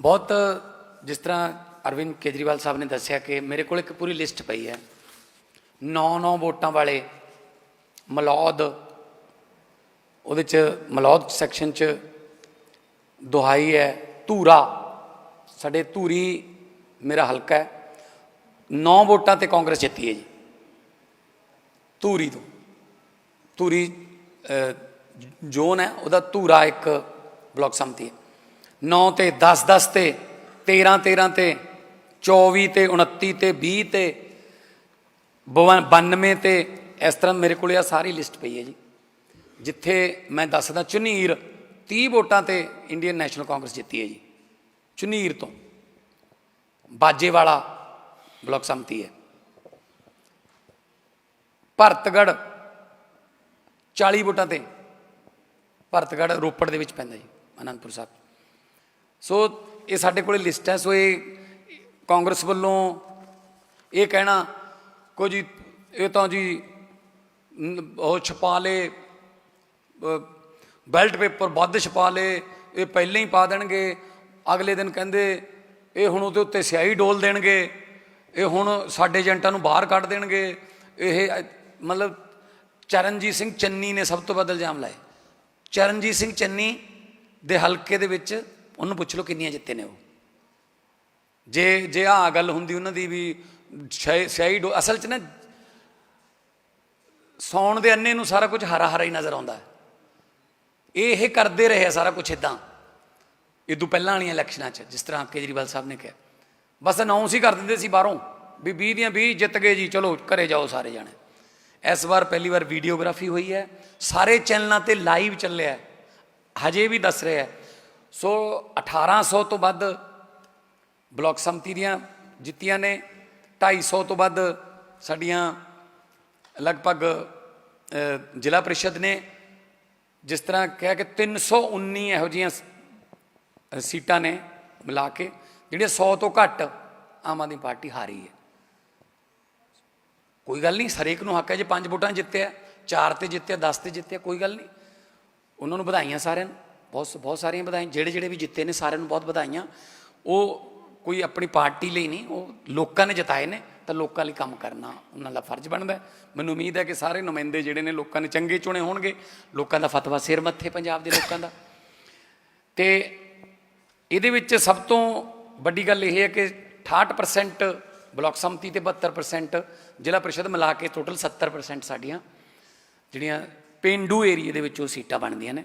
ਬਹੁਤ ਜਿਸ ਤਰ੍ਹਾਂ ਅਰਵਿੰਦ ਕੇਜਰੀਵਾਲ ਸਾਹਿਬ ਨੇ ਦੱਸਿਆ ਕਿ ਮੇਰੇ ਕੋਲ ਇੱਕ ਪੂਰੀ ਲਿਸਟ ਪਈ ਹੈ। 9-9 ਵੋਟਾਂ ਵਾਲੇ ਮਲੌਦ, ਉਹਦੇ ਚ ਮਲੌਦ ਸੈਕਸ਼ਨ ਚ ਦੁਹਾਈ ਹੈ, ਧੂਰਾ। ਸਾਡੇ ਧੂਰੀ ਮੇਰਾ ਹਲਕਾ ਹੈ। 9 ਵੋਟਾਂ ਤੇ ਕਾਂਗਰਸ ਜਿੱਤੀ ਹੈ ਜੀ। ਧੂਰੀ ਤੋਂ। ਧੂਰੀ ਜ਼ੋਨ ਹੈ, ਉਹਦਾ ਧੂਰਾ ਇੱਕ ਬਲਾਕ ਸੰਮਤੀ ਹੈ। 9 ਤੇ 10 10 ਤੇ 13 13 ਤੇ 24 ਤੇ 29 ਤੇ 20 ਤੇ 92 ਤੇ, ਇਸ ਤਰ੍ਹਾਂ ਮੇਰੇ ਕੋਲ ਇਹ ਸਾਰੀ ਲਿਸਟ ਪਈ ਹੈ ਜੀ। ਜਿੱਥੇ ਮੈਂ ਦੱਸਦਾ, ਚੁਨੀਰ 30 ਵੋਟਾਂ ਤੇ ਇੰਡੀਅਨ ਨੈਸ਼ਨਲ ਕਾਂਗਰਸ ਜਿੱਤੀ ਹੈ ਜੀ। ਚੁਨੀਰ ਤੋਂ। ਬਾਜੇ ਵਾਲਾ ਬਲਾਕ ਸੰਮਤੀ ਹੈ। ਭਰਤਗੜ 40 ਵੋਟਾਂ ਤੇ ਭਰਤਗੜ ਰੋਪੜ ਦੇ ਵਿੱਚ ਪੈਂਦਾ ਜੀ, ਅਨੰਦਪੁਰ ਸਾਹਿਬ। ਸੋ ਇਹ ਸਾਡੇ ਕੋਲੇ ਲਿਸਟ ਹੈ, ਸੋ ਇਹ ਕਾਂਗਰਸ ਵੱਲੋਂ ਇਹ ਕਹਿਣਾ, ਕੋ ਜੀ, ਇਹ ਤਾਂ ਜੀ ਉਹ ਛਪਾ ਲੇ ਬੈਲਟ ਪੇਪਰ ਵੱਧ ਛਪਾ ਲੇ, ਇਹ ਪਹਿਲਾਂ ਹੀ ਪਾ ਦੇਣਗੇ, ਅਗਲੇ ਦਿਨ ਕਹਿੰਦੇ, ਇਹ ਹੁਣ ਉਹਦੇ ਉੱਤੇ ਸਿਆਹੀ ਡੋਲ ਦੇਣਗੇ, ਇਹ ਹੁਣ ਸਾਡੇ ਏਜੰਟਾਂ ਨੂੰ ਬਾਹਰ ਕੱਢ ਦੇਣਗੇ, ਇਹ, ਮਤਲਬ ਚਰਨਜੀਤ ਸਿੰਘ ਚੰਨੀ ਨੇ ਸਭ ਤੋਂ ਵੱਧ ਇਲਜ਼ਾਮ ਲਾਏ। ਚਰਨਜੀਤ ਸਿੰਘ ਚੰਨੀ ਦੇ ਹਲਕੇ ਦੇ ਵਿੱਚ ਉਹਨੂੰ ਪੁੱਛ ਲਓ ਕਿੰਨੀਆਂ ਜਿੱਤੇ ਨੇ ਉਹ। ਜੇ ਜੇ ਆ ਗੱਲ ਹੁੰਦੀ ਉਹਨਾਂ ਦੀ ਵੀ ਸ਼ਾਇਦ ਅਸਲ 'ਚ ਨਾ ਸੌਣ ਦੇ ਅੰਨੇ ਨੂੰ ਸਾਰਾ ਕੁਝ ਹਰਾ ਹਰਾ ਹੀ ਨਜ਼ਰ ਆਉਂਦਾ। ਇਹ ਇਹ ਕਰਦੇ ਰਹੇ ਆ ਸਾਰਾ ਕੁਝ ਇਦਾਂ ਤੋਂ ਪਹਿਲਾਂ ਵਾਲੀਆਂ ਇਲੈਕਸ਼ਨਾਂ 'ਚ, ਜਿਸ ਤਰ੍ਹਾਂ ਕੇਜਰੀਵਾਲ ਸਾਹਿਬ ਨੇ ਕਿਹਾ। ਬਸ ਅਨਾਉਂਸ ਹੀ ਕਰ ਦਿੰਦੇ ਸੀ ਬਾਹਰੋਂ ਵੀ 20 ਦੀਆਂ 20 ਜਿੱਤ ਗਏ ਜੀ, ਚਲੋ ਘਰੇ ਜਾਓ ਸਾਰੇ ਜਾਣੇ। ਇਸ ਵਾਰ ਪਹਿਲੀ ਵਾਰ ਵੀਡੀਓਗ੍ਰਾਫੀ ਹੋਈ ਹੈ। ਸਾਰੇ ਚੈਨਲਾਂ ਤੇ ਲਾਈਵ ਚੱਲਿਆ ਹਜੇ ਵੀ ਦੱਸ ਰਿਹਾ ਹੈ। ਸੋ 1800 ਤੋਂ ਵੱਧ ਬਲਾਕ ਸੰਮਤੀ ਦੀਆਂ ਜਿੱਤੀਆਂ ਨੇ 250 ਤੋਂ ਵੱਧ ਸਾਡੀਆਂ ਲਗਭਗ ਜ਼ਿਲ੍ਹਾ ਪ੍ਰੀਸ਼ਦ ਨੇ। ਜਿਸ ਤਰ੍ਹਾਂ ਕਿਹਾ ਕਿ 319 ਇਹੋ ਜਿਹੀਆਂ ਸੀਟਾਂ ਨੇ ਮਿਲਾ ਕੇ, ਜਿਹੜੀਆਂ 100 ਤੋਂ ਘੱਟ ਆਮ ਆਦਮੀ ਪਾਰਟੀ ਹਾਰੀ ਹੈ। ਕੋਈ ਗੱਲ ਨਹੀਂ, ਹਰੇਕ ਨੂੰ ਹੱਕ ਹੈ ਜੇ ਪੰਜ ਵੋਟਾਂ ਜਿੱਤਿਆ, ਚਾਰ ਤੇ ਜਿੱਤਿਆ 10 ਤੇ ਜਿੱਤਿਆ, ਕੋਈ ਗੱਲ ਨਹੀਂ। ਉਹਨਾਂ ਨੂੰ ਵਧਾਈਆਂ ਸਾਰਿਆਂ ਨੂੰ। ਬਹੁਤ ਬਹੁਤ ਸਾਰੀਆਂ ਵਧਾਈਆਂ, ਜਿਹੜੇ ਜਿਹੜੇ ਵੀ ਜਿੱਤੇ ਨੇ ਸਾਰਿਆਂ ਨੂੰ ਬਹੁਤ ਵਧਾਈਆਂ। ਉਹ ਕੋਈ ਆਪਣੀ ਪਾਰਟੀ ਲਈ ਨਹੀਂ, ਉਹ ਲੋਕਾਂ ਨੇ ਜਿਤਾਏ ਨੇ, ਤਾਂ ਲੋਕਾਂ ਲਈ ਕੰਮ ਕਰਨਾ ਉਹਨਾਂ ਦਾ ਫਰਜ਼ ਬਣਦਾ ਮੈਨੂੰ ਉਮੀਦ ਹੈ ਕਿ ਸਾਰੇ ਨੁਮਾਇੰਦੇ ਜਿਹੜੇ ਨੇ ਲੋਕਾਂ ਨੇ ਚੰਗੇ ਚੁਣੇ ਹੋਣਗੇ, ਲੋਕਾਂ ਦਾ ਫਤਵਾ ਸਿਰ ਮੱਥੇ ਪੰਜਾਬ ਦੇ ਲੋਕਾਂ ਦਾ। ਤੇ ਇਹਦੇ ਵਿੱਚ ਸਭ ਤੋਂ ਵੱਡੀ ਗੱਲ ਇਹ ਹੈ ਕਿ 68% ਬਲਾਕ ਸੰਮਤੀ ਤੇ 72% ਜ਼ਿਲ੍ਹਾ ਪ੍ਰੀਸ਼ਦ ਮਿਲਾ ਕੇ ਟੋਟਲ 70% ਸਾਡੀਆਂ ਜਿਹੜੀਆਂ ਪਿੰਡੂ ਏਰੀਏ ਦੇ ਵਿੱਚ ਉਹ ਸੀਟਾਂ ਬਣਦੀਆਂ ਨੇ।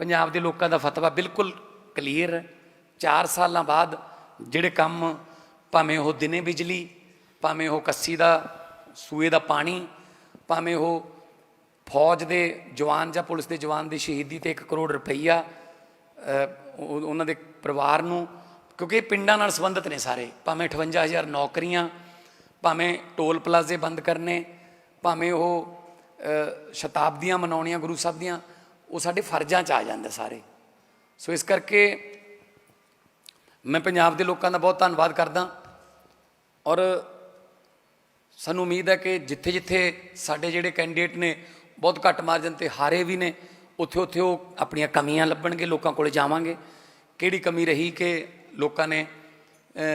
ਪੰਜਾਬ ਦੇ ਲੋਕਾਂ ਦਾ ਫਤਵਾ ਬਿਲਕੁਲ ਕਲੀਅਰ ਹੈ। 4 ਸਾਲਾਂ ਬਾਅਦ ਜਿਹੜੇ ਕੰਮ, ਭਾਵੇਂ ਉਹ ਦਿਨੇ ਬਿਜਲੀ, ਭਾਵੇਂ ਉਹ ਕੱਸੀ ਦਾ, ਸੂਏ ਦਾ ਪਾਣੀ, ਭਾਵੇਂ ਉਹ ਫੌਜ ਦੇ ਜਵਾਨ ਜਾਂ ਪੁਲਿਸ ਦੇ ਜਵਾਨ ਦੀ ਸ਼ਹੀਦੀ ਤੇ 1 ਕਰੋੜ ਰੁਪਈਆ ਉਹਨਾਂ ਦੇ ਪਰਿਵਾਰ ਨੂੰ, ਕਿਉਂਕਿ ਪਿੰਡਾਂ ਨਾਲ ਸੰਬੰਧਿਤ ਨੇ ਸਾਰੇ। ਭਾਵੇਂ 58000 ਨੌਕਰੀਆਂ, ਭਾਵੇਂ ਟੋਲ ਪਲਾਜ਼ੇ ਬੰਦ ਕਰਨੇ, ਭਾਵੇਂ ਉਹ ਸ਼ਤਾਬਦੀਆਂ ਮਨਾਉਣੀਆਂ ਗੁਰੂ ਸਾਹਿਬ ਦੀਆਂ ਉਹ ਸਾਡੇ ਫਰਜ਼ਾਂ 'ਚ ਆ ਜਾਂਦੇ ਸਾਰੇ। ਸੋ ਇਸ ਕਰਕੇ ਮੈਂ ਪੰਜਾਬ ਦੇ ਲੋਕਾਂ ਦਾ ਬਹੁਤ ਧੰਨਵਾਦ ਕਰਦਾ ਔਰ ਸਾਨੂੰ ਉਮੀਦ ਹੈ ਕਿ ਜਿੱਥੇ ਜਿੱਥੇ ਸਾਡੇ ਜਿਹੜੇ ਕੈਂਡੀਡੇਟ ਨੇ ਬਹੁਤ ਘੱਟ ਮਾਰਜਨ ਤੇ ਹਾਰੇ ਵੀ ਨੇ ਉੱਥੇ ਉੱਥੇ ਉਹ ਆਪਣੀਆਂ ਕਮੀਆਂ ਲੱਭਣਗੇ ਲੋਕਾਂ ਕੋਲੇ ਜਾਵਾਂਗੇ। ਕਿਹੜੀ ਕਮੀ ਰਹੀ ਕਿ ਲੋਕਾਂ ਨੇ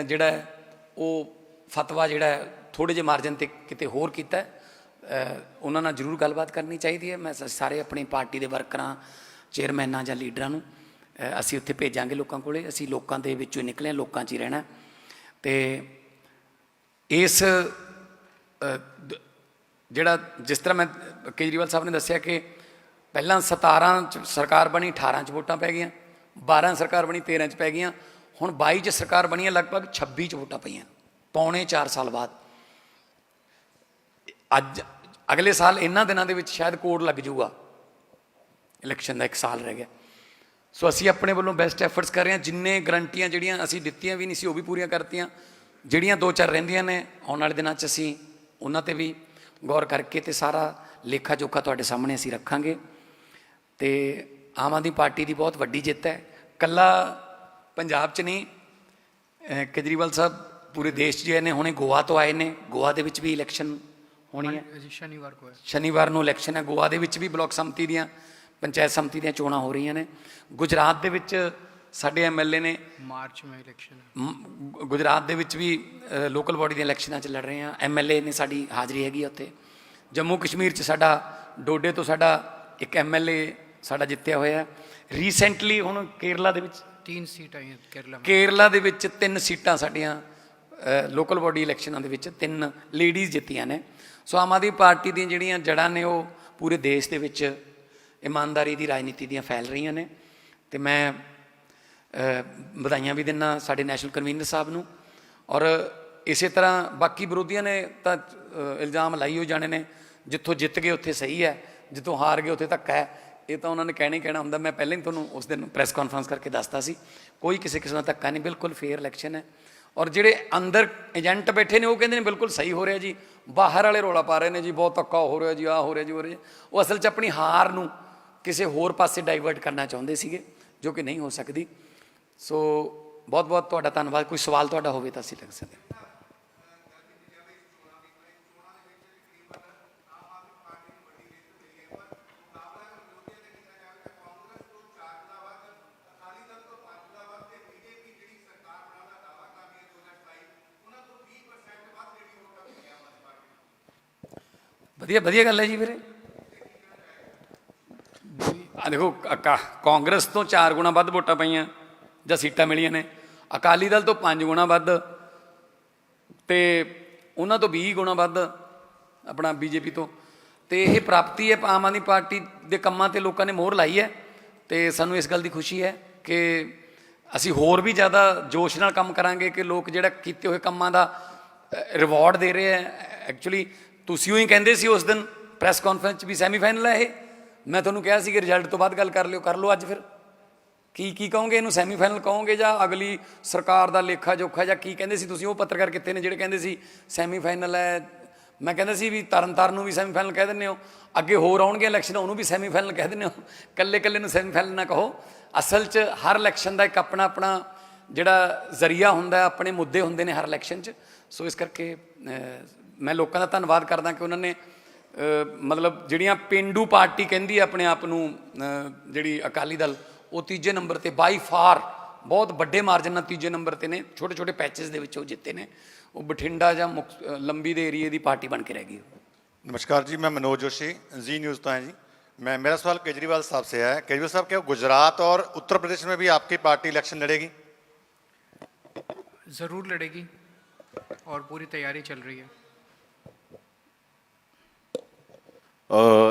ਜਿਹੜਾ ਉਹ ਫਤਵਾ ਜਿਹੜਾ ਹੈ, ਥੋੜੇ ਜਿਹੇ ਮਾਰਜਨ ਤੇ ਕਿਤੇ ਹੋਰ ਕੀਤਾ ਉਹਨਾਂ ਨਾਲ ਜ਼ਰੂਰ ਗੱਲਬਾਤ ਕਰਨੀ ਚਾਹੀਦੀ ਹੈ। ਮੈਂ ਸ- ਸਾਰੇ ਆਪਣੀ ਪਾਰਟੀ ਦੇ ਵਰਕਰਾਂ, ਚੇਅਰਮੈਨਾਂ ਜਾਂ ਲੀਡਰਾਂ ਨੂੰ ਅਸੀਂ ਉੱਥੇ ਭੇਜਾਂਗੇ ਲੋਕਾਂ ਕੋਲੇ। ਅਸੀਂ ਲੋਕਾਂ ਦੇ ਵਿੱਚੋਂ ਹੀ ਨਿਕਲੇ ਲੋਕਾਂ 'ਚ ਹੀ ਰਹਿਣਾ ਹੈ। ਤੇ ਇਸ ਦ- ਜਿਹੜਾ ਜਿਸ ਤਰ੍ਹਾਂ ਮੈਂ ਕੇਜਰੀਵਾਲ ਸਾਹਿਬ ਨੇ ਦੱਸਿਆ ਕਿ ਪਹਿਲਾਂ 17 ਚ ਸਰਕਾਰ ਬਣੀ 18 ਚ ਵੋਟਾਂ ਪੈ ਗਈਆਂ। 12 ਸਰਕਾਰ ਬਣੀ 13 ਚ ਪੈ ਗਈਆਂ। ਹੁਣ 22 ਚ ਸਰਕਾਰ ਬਣੀ ਹੈ, ਲਗਭਗ 26 ਚ ਵੋਟਾਂ ਪਈਆਂ। ਪੌਣੇ 4 ਸਾਲ ਬਾਅਦ। ਅੱਜ ਅਗਲੇ ਸਾਲ ਇਹਨਾਂ ਦਿਨਾਂ ਦੇ ਵਿੱਚ ਸ਼ਾਇਦ ਕੋਡ ਲੱਗ ਜਾਊਗਾ। ਇਲੈਕਸ਼ਨ ਦਾ ਇੱਕ ਸਾਲ ਰਹਿ ਗਿਆ। ਸੋ ਅਸੀਂ ਆਪਣੇ ਵੱਲੋਂ ਬੈਸਟ ਐਫਰਟਸ ਕਰ ਰਹੇ ਹਾਂ। ਜਿੰਨੇ ਗਰੰਟੀਆਂ ਜਿਹੜੀਆਂ ਅਸੀਂ ਦਿੱਤੀਆਂ ਵੀ ਨਹੀਂ ਸੀ, ਉਹ ਵੀ ਪੂਰੀਆਂ ਕਰਤੀਆਂ। ਜਿਹੜੀਆਂ ਦੋ ਚਾਰ ਰਹਿੰਦੀਆਂ ਨੇ, ਆਉਣ ਵਾਲੇ ਦਿਨਾਂ 'ਚ ਅਸੀਂ ਉਹਨਾਂ ਤੇ ਵੀ ਗੌਰ ਕਰਕੇ ਤੇ ਸਾਰਾ ਲੇਖਾ ਜੋਖਾ ਤੁਹਾਡੇ ਸਾਹਮਣੇ ਅਸੀਂ ਰੱਖਾਂਗੇ। ਤੇ ਆਮ ਆਦਮੀ ਪਾਰਟੀ ਦੀ ਬਹੁਤ ਵੱਡੀ ਜਿੱਤ ਹੈ। ਕੱਲਾ ਪੰਜਾਬ 'ਚ ਨਹੀਂ ਕੇਜਰੀਵਾਲ ਸਾਹਿਬ ਪੂਰੇ ਦੇਸ਼ 'ਚ ਆਏ ਨੇ, ਹੁਣੇ ਗੋਆ ਤੋਂ ਆਏ ਨੇ। ਗੋਆ ਦੇ ਵਿੱਚ ਵੀ ਇਲੈਕਸ਼ਨ ਹੋਣੀ ਹੈ। ਸ਼ਨੀਵਾਰ ਨੂੰ ਸ਼ਨੀਵਾਰ ਨੂੰ ਇਲੈਕਸ਼ਨ ਹੈ। ਗੋਆ ਦੇ ਵਿੱਚ ਵੀ ਬਲਾਕ ਸੰਮਤੀ ਦੀਆਂ ਪੰਚਾਇਤ ਸੰਮਤੀ ਦੀਆਂ ਚੋਣਾਂ ਹੋ ਰਹੀਆਂ ਨੇ। ਗੁਜਰਾਤ ਦੇ ਵਿੱਚ ਸਾਡੇ ਐਮਐਲਏ ਨੇ ਮਾਰਚ ਵਿੱਚ ਇਲੈਕਸ਼ਨ ਗੁਜਰਾਤ ਦੇ ਵਿੱਚ ਵੀ ਲੋਕਲ ਬਾਡੀ ਦੀਆਂ ਇਲੈਕਸ਼ਨਾਂ 'ਚ ਲੜ ਰਹੇ ਆ ਐਮਐਲਏ ਨੇ ਸਾਡੀ ਹਾਜ਼ਰੀ ਹੈਗੀ ਉੱਥੇ। ਜੰਮੂ ਕਸ਼ਮੀਰ 'ਚ ਸਾਡਾ ਡੋਡੇ ਤੋਂ ਸਾਡਾ ਇੱਕ ਐਮਐਲਏ ਸਾਡਾ ਜਿੱਤਿਆ ਹੋਇਆ ਰੀਸੈਂਟਲੀ ਹੁਣ ਕੇਰਲਾ ਦੇ ਵਿੱਚ ਤਿੰਨ ਸੀਟਾਂ ਕੇਰਲਾ ਕੇਰਲਾ ਦੇ ਵਿੱਚ ਤਿੰਨ ਸੀਟਾਂ ਸਾਡੀਆਂ ਲੋਕਲ ਬਾਡੀ ਇਲੈਕਸ਼ਨਾਂ ਦੇ ਵਿੱਚ ਤਿੰਨ ਲੇਡੀਜ਼ ਜਿੱਤੀਆਂ ਨੇ। ਸੋ ਆਮ ਆਦਮੀ ਪਾਰਟੀ ਦੀਆਂ ਜਿਹੜੀਆਂ ਜੜ੍ਹਾਂ ਨੇ ਉਹ ਪੂਰੇ ਦੇਸ਼ ਦੇ ਵਿੱਚ ਇਮਾਨਦਾਰੀ ਦੀ ਰਾਜਨੀਤੀ ਦੀਆਂ ਫੈਲ ਰਹੀਆਂ ਨੇ। ਤੇ ਮੈਂ ਵਧਾਈਆਂ ਵੀ ਦਿੰਦਾ ਸਾਡੇ ਨੈਸ਼ਨਲ ਕਨਵੀਨਰ ਸਾਹਿਬ ਨੂੰ। ਔਰ ਇਸੇ ਤਰ੍ਹਾਂ ਬਾਕੀ ਵਿਰੋਧੀਆਂ ਨੇ ਤਾਂ ਇਲਜ਼ਾਮ ਲਾਈ ਹੋ ਜਾਣੇ ਨੇ, ਜਿੱਥੋਂ ਜਿੱਤ ਗਏ ਉੱਥੇ ਸਹੀ ਹੈ, ਜਿੱਥੋਂ ਹਾਰ ਗਏ ਉੱਥੇ ਧੱਕਾ ਹੈ। ਇਹ ਤਾਂ ਉਹਨਾਂ ਨੇ ਕਹਿਣਾ ਹੀ ਕਹਿਣਾ ਹੁੰਦਾ, ਮੈਂ ਪਹਿਲਾਂ ਹੀ ਤੁਹਾਨੂੰ ਉਸ ਦਿਨ ਪ੍ਰੈਸ ਕਾਨਫਰੰਸ ਕਰਕੇ ਦੱਸਤਾ ਸੀ, ਕੋਈ ਕਿਸੇ ਕਿਸਮ ਦਾ ਧੱਕਾ ਨਹੀਂ, ਬਿਲਕੁਲ ਫੇਅਰ ਇਲੈਕਸ਼ਨ ਹੈ। ਔਰ ਜਿਹੜੇ ਅੰਦਰ ਏਜੰਟ ਬੈਠੇ ਨੇ, ਉਹ ਕਹਿੰਦੇ ਨੇ ਬਿਲਕੁਲ ਸਹੀ ਹੋ ਰਿਹਾ ਜੀ ਬਾਹਰ ਵਾਲੇ ਰੋਲਾ ਪਾ ਰਹੇ ਨੇ ਜੀ, ਬਹੁਤ ਧੱਕਾ ਹੋ ਰਿਹਾ ਜੀ ਆ ਹੋ ਰਿਹਾ ਜੀ ਹੋ ਰਿਹਾ ਜੀ। ਉਹ ਅਸਲ 'ਚ ਆਪਣੀ ਹਾਰ ਨੂੰ ਕਿਸੇ ਹੋਰ ਪਾਸੇ ਡਾਈਵਰਟ ਕਰਨਾ ਚਾਹੁੰਦੇ ਸੀਗੇ, ਜੋ ਕਿ ਨਹੀਂ ਹੋ ਸਕਦੀ। ਸੋ ਬਹੁਤ ਬਹੁਤ ਤੁਹਾਡਾ ਧੰਨਵਾਦ। ਕੋਈ ਸਵਾਲ ਤੁਹਾਡਾ ਹੋਵੇ ਤਾਂ ਅਸੀਂ ਲੱਗ ਸਕਦੇ ਵਧੀਆ ਵਧੀਆ ਗੱਲ ਹੈ ਜੀ ਵੀਰੇ। ਆ ਦੇਖੋ, ਕ- ਕਾਂਗਰਸ ਤੋਂ 4 ਗੁਣਾ ਵੱਧ ਵੋਟਾਂ ਪਈਆਂ, ਜਾਂ ਸੀਟਾਂ ਮਿਲੀਆਂ ਨੇ। ਅਕਾਲੀ ਦਲ ਤੋਂ 5 ਗੁਣਾ ਵੱਧ ਤੇ ਉਹਨਾਂ ਤੋਂ 20 ਗੁਣਾ ਵੱਧ ਆਪਣਾ ਬੀਜੇਪੀ ਤੋਂ। ਤੇ ਇਹ ਪ੍ਰਾਪਤੀ ਹੈ ਆਮ ਆਦਮੀ ਪਾਰਟੀ ਦੇ ਕੰਮਾਂ ਤੇ ਲੋਕਾਂ ਨੇ ਮੋਹਰ ਲਾਈ ਹੈ ਤੇ ਸਾਨੂੰ ਇਸ ਗੱਲ ਦੀ ਖੁਸ਼ੀ ਹੈ ਕਿ ਅਸੀਂ ਹੋਰ ਵੀ ਜ਼ਿਆਦਾ ਜੋਸ਼ ਨਾਲ ਕੰਮ ਕਰਾਂਗੇ ਕਿ ਲੋਕ ਜਿਹੜਾ ਕੀਤੇ ਹੋਏ ਕੰਮਾਂ ਦਾ ਰਿਵਾਰਡ ਦੇ ਰਹੇ ਹੈ। ਐਕਚੁਅਲੀ ਤੁਸੀਂ ਹੀ ਕਹਿੰਦੇ ਸੀ ਉਸ ਦਿਨ ਪ੍ਰੈਸ ਕਾਨਫਰੰਸ 'ਚ ਵੀ ਸੈਮੀਫਾਈਨਲ ਹੈ ਇਹ। ਮੈਂ ਤੁਹਾਨੂੰ ਕਿਹਾ ਸੀ ਕਿ ਰਿਜ਼ਲਟ ਤੋਂ ਬਾਅਦ ਗੱਲ ਕਰ ਲਿਓ, ਕਰ ਲਓ ਅੱਜ ਫਿਰ। ਕੀ ਕੀ ਕਹੋਗੇ ਇਹਨੂੰ? ਸੈਮੀਫਾਈਨਲ ਕਹੋਗੇ ਜਾਂ ਅਗਲੀ ਸਰਕਾਰ ਦਾ ਲੇਖਾ ਜੋਖਾ ਜਾਂ ਕੀ ਕਹਿੰਦੇ ਸੀ ਤੁਸੀਂ? ਉਹ ਪੱਤਰਕਾਰ ਕਿੱਥੇ ਨੇ ਜਿਹੜੇ ਕਹਿੰਦੇ ਸੀ ਸੈਮੀਫਾਈਨਲ ਹੈ। ਮੈਂ ਕਹਿੰਦਾ ਸੀ ਵੀ ਤਰਨਤਾਰਨ ਨੂੰ ਵੀ ਸੈਮੀਫਾਈਨਲ ਕਹਿ ਦਿੰਦੇ ਹੋ। ਅੱਗੇ ਹੋਰ ਆਉਣਗੇ ਇਲੈਕਸ਼ਨ ਉਹਨੂੰ ਵੀ ਸੈਮੀਫਾਈਨਲ ਕਹਿ ਦਿੰਦੇ ਹੋ। ਕੱਲੇ ਕੱਲੇ ਨੂੰ ਸੈਮੀਫਾਈਨਲ ਨਾ ਕਹੋ। ਅਸਲ 'ਚ ਹਰ ਇਲੈਕਸ਼ਨ ਦਾ ਇੱਕ ਆਪਣਾ ਆਪਣਾ ਜਿਹੜਾ ਜ਼ਰੀਆ ਹੁੰਦਾ ਹੈ, ਆਪਣੇ ਮੁੱਦੇ ਹੁੰਦੇ ਨੇ ਹਰ ਇਲੈਕਸ਼ਨ 'ਚ ਸੋ ਇਸ ਕਰਕੇ ਅਹ, ਮੈਂ ਲੋਕਾਂ ਦਾ ਧੰਨਵਾਦ ਕਰਦਾ ਕਿ ਉਹਨਾਂ ਨੇ ਅਹ, ਮਤਲਬ ਜਿਹੜੀਆਂ ਪਿੰਡੂ ਪਾਰਟੀ ਕਹਿੰਦੀ ਹੈ ਆਪਣੇ ਆਪ ਨੂੰ ਅਹ, ਜਿਹੜੀ ਅਕਾਲੀ ਦਲ ਉਹ ਤੀਜੇ ਨੰਬਰ ਤੇ ਬਾਈ ਫਾਰ ਬਹੁਤ ਵੱਡੇ ਮਾਰਜਨ ਨਾਲ ਤੀਜੇ ਨੰਬਰ ਤੇ ਨੇ ਛੋਟੇ ਛੋਟੇ ਪੈਚਸ ਦੇ ਵਿੱਚ ਉਹ ਜਿੱਤੇ ਨੇ ਉਹ ਬਠਿੰਡਾ ਜਾਂ ਮੁਕ- ਅਹ, ਲੰਬੀ ਦੇ ਏਰੀਏ ਦੀ ਪਾਰਟੀ ਬਣ ਕੇ ਰਹਿ ਗਈ नमस्कार जी मैं मनोज जोशी जी न्यूज़ तो हैं जी मैं मेरा सवाल केजरीवाल साहब से है केजरीवाल साहब क्या गुजरात और उत्तर प्रदेश में भी आपकी पार्टी इलेक्शन लड़ेगी ज़रूर लड़ेगी और पूरी तैयारी चल रही है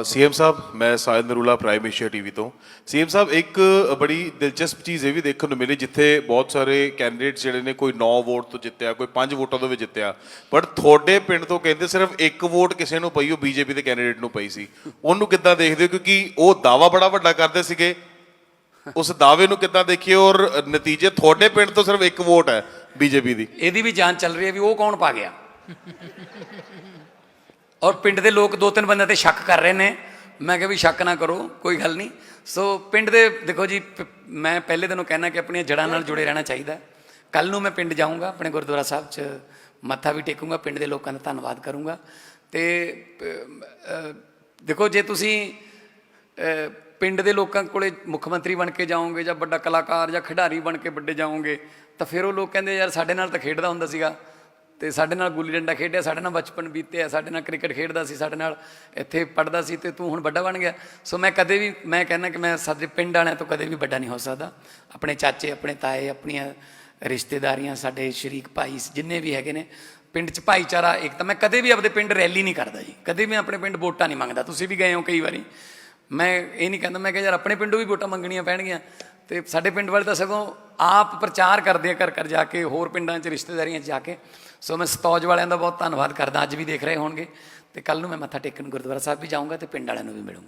ਸੀਐਮ ਸਾਹਿਬ ਮੈਂ Sayed Narula prime Asia TV ਤੋਂ ਸੀਐਮ ਸਾਹਿਬ ਇੱਕ ਬੜੀ ਦਿਲਚਸਪ ਚੀਜ਼ ਇਹ ਵੀ ਦੇਖਣ ਨੂੰ ਮਿਲੀ ਜਿੱਥੇ ਬਹੁਤ ਸਾਰੇ ਕੈਂਡੀਡੇਟਸ ਜਿਹੜੇ ਨੇ ਕੋਈ 9 ਵੋਟ ਤੋਂ ਜਿੱਤਿਆ ਕੋਈ 5 ਵੋਟਾਂ ਤੋਂ ਵੀ ਜਿੱਤਿਆ ਬਟ ਤੁਹਾਡੇ ਪਿੰਡ ਤੋਂ ਕਹਿੰਦੇ ਸਿਰਫ ਇੱਕ ਵੋਟ ਕਿਸੇ ਨੂੰ ਪਈ ਉਹ ਬੀਜੇਪੀ ਦੇ ਕੈਂਡੀਡੇਟ ਨੂੰ ਪਈ ਸੀ ਉਹਨੂੰ ਕਿੱਦਾਂ ਦੇਖਦੇ ਹੋ ਕਿਉਂਕਿ ਉਹ ਦਾਵਾ ਬੜਾ ਵੱਡਾ ਕਰਦੇ ਸੀਗੇ ਉਸ ਦਾਅਵੇ ਨੂੰ ਕਿੱਦਾਂ ਦੇਖੀਏ ਔਰ ਨਤੀਜੇ ਤੁਹਾਡੇ ਪਿੰਡ ਤੋਂ ਸਿਰਫ ਇੱਕ ਵੋਟ ਹੈ ਬੀਜੇਪੀ ਦੀ। ਇਹਦੀ ਵੀ ਜਾਂਚ ਚੱਲ ਰਹੀ ਹੈ ਵੀ ਉਹ ਕੌਣ ਪਾ ਗਿਆ। ਔਰ ਪਿੰਡ ਦੇ ਲੋਕ ਦੋ ਤਿੰਨ ਬੰਦਿਆਂ ਤੇ ਸ਼ੱਕ ਕਰ ਰਹੇ ਨੇ। ਮੈਂ ਕਿਹਾ ਵੀ ਸ਼ੱਕ ਨਾ ਕਰੋ, ਕੋਈ ਗੱਲ ਨਹੀਂ। ਸੋ ਪਿੰਡ ਦੇ, ਦੇਖੋ ਜੀ, ਪ- ਮੈਂ ਪਹਿਲੇ ਦਿਨੋਂ ਕਹਿਣਾ ਕਿ ਆਪਣੀਆਂ ਜੜ੍ਹਾਂ ਨਾਲ ਜੁੜੇ ਰਹਿਣਾ ਚਾਹੀਦਾ। ਕੱਲ ਨੂੰ ਮੈਂ ਪਿੰਡ ਜਾਊਂਗਾ, ਆਪਣੇ ਗੁਰਦੁਆਰਾ ਸਾਹਿਬ 'ਚ ਮੱਥਾ ਵੀ ਟੇਕੂੰਗਾ, ਪਿੰਡ ਦੇ ਲੋਕਾਂ ਦਾ ਧੰਨਵਾਦ ਕਰੂੰਗਾ। ਤੇ ਦੇਖੋ, ਜੇ ਤੁਸੀਂ ਪਿੰਡ ਦੇ ਲੋਕਾਂ ਕੋਲੇ ਮੁੱਖ ਮੰਤਰੀ ਬਣ ਕੇ ਜਾਓਗੇ ਜਾਂ ਵੱਡਾ ਕਲਾਕਾਰ ਜਾਂ ਖਿਡਾਰੀ ਬਣ ਕੇ ਵੱਡੇ ਜਾਓਗੇ ਤਾਂ ਫਿਰ ਉਹ ਲੋਕ ਕਹਿੰਦੇ ਯਾਰ ਸਾਡੇ ਨਾਲ ਤਾਂ ਖੇਡਦਾ ਹੁੰਦਾ ਸੀਗਾ ਤੇ ਸਾਡੇ ਨਾਲ ਗੁੱਲੀ ਡੰਡਾ ਖੇਡਿਆ, ਸਾਡੇ ਨਾਲ ਬਚਪਨ ਬੀਤਿਆ, ਸਾਡੇ ਨਾਲ ਕ੍ਰਿਕਟ ਖੇਡਦਾ ਸੀ, ਸਾਡੇ ਨਾਲ ਇੱਥੇ ਪੜਦਾ ਸੀ ਤੇ ਤੂੰ ਹੁਣ ਵੱਡਾ ਬਣ ਗਿਆ। ਸੋ ਮੈਂ ਕਦੇ ਵੀ, ਮੈਂ ਕਹਿੰਦਾ ਕਿ ਮੈਂ ਸਾਡੇ ਪਿੰਡ ਵਾਲਿਆਂ ਤੋਂ ਕਦੇ ਵੀ ਵੱਡਾ ਨਹੀਂ ਹੋ ਸਕਦਾ। ਆਪਣੇ ਚਾਚੇ, ਆਪਣੇ ਤਾਏ, ਆਪਣੀਆਂ ਰਿਸ਼ਤੇਦਾਰੀਆਂ, ਸਾਡੇ ਸ਼ਰੀਕ ਭਾਈ ਜਿੰਨੇ ਵੀ ਹੈਗੇ ਨੇ, ਪਿੰਡ 'ਚ ਭਾਈਚਾਰਾ ਇੱਕ ਤਾਂ ਮੈਂ ਕਦੇ ਵੀ ਆਪਦੇ ਪਿੰਡ ਰੈਲੀ ਨਹੀਂ ਕਰਦਾ ਜੀ। ਕਦੇ ਵੀ ਆਪਣੇ ਪਿੰਡ ਵੋਟਾਂ ਨਹੀਂ ਮੰਗਦਾ। ਤੁਸੀਂ ਵੀ ਗਏ ਹੋ ਕਈ ਵਾਰੀ। ਮੈਂ ਇਹ ਨਹੀਂ ਕਹਿੰਦਾ, ਮੈਂ ਕਿਹਾ ਯਾਰ ਆਪਣੇ ਪਿੰਡੋਂ ਵੀ ਵੋਟਾਂ ਮੰਗਣੀਆਂ ਪੈਣਗੀਆਂ। ਤੇ ਸਾਡੇ ਪਿੰਡ ਵਾਲੇ ਤਾਂ ਸਗੋਂ ਆਪ ਪ੍ਰਚਾਰ ਕਰਦੇ ਆ ਘਰ ਘਰ ਜਾ ਕੇ, ਹੋਰ ਪਿੰਡਾਂ 'ਚ ਰਿਸ਼ਤੇਦਾਰੀਆਂ 'ਚ ਜਾ ਕੇ। ਸੋ ਮੈਂ ਸਤੌਜ ਵਾਲਿਆਂ ਦਾ ਬਹੁਤ ਧੰਨਵਾਦ ਕਰਦਾ, ਅੱਜ ਵੀ ਦੇਖ ਰਹੇ ਹੋਣਗੇ। ਤੇ ਕੱਲ ਨੂੰ ਮੈਂ ਮੱਥਾ ਟੇਕਣ ਗੁਰਦੁਆਰਾ ਸਾਹਿਬ ਵੀ ਜਾਊਂਗਾ ਤੇ ਪਿੰਡ ਵਾਲਿਆਂ ਨੂੰ ਵੀ ਮਿਲੂੰਗਾ।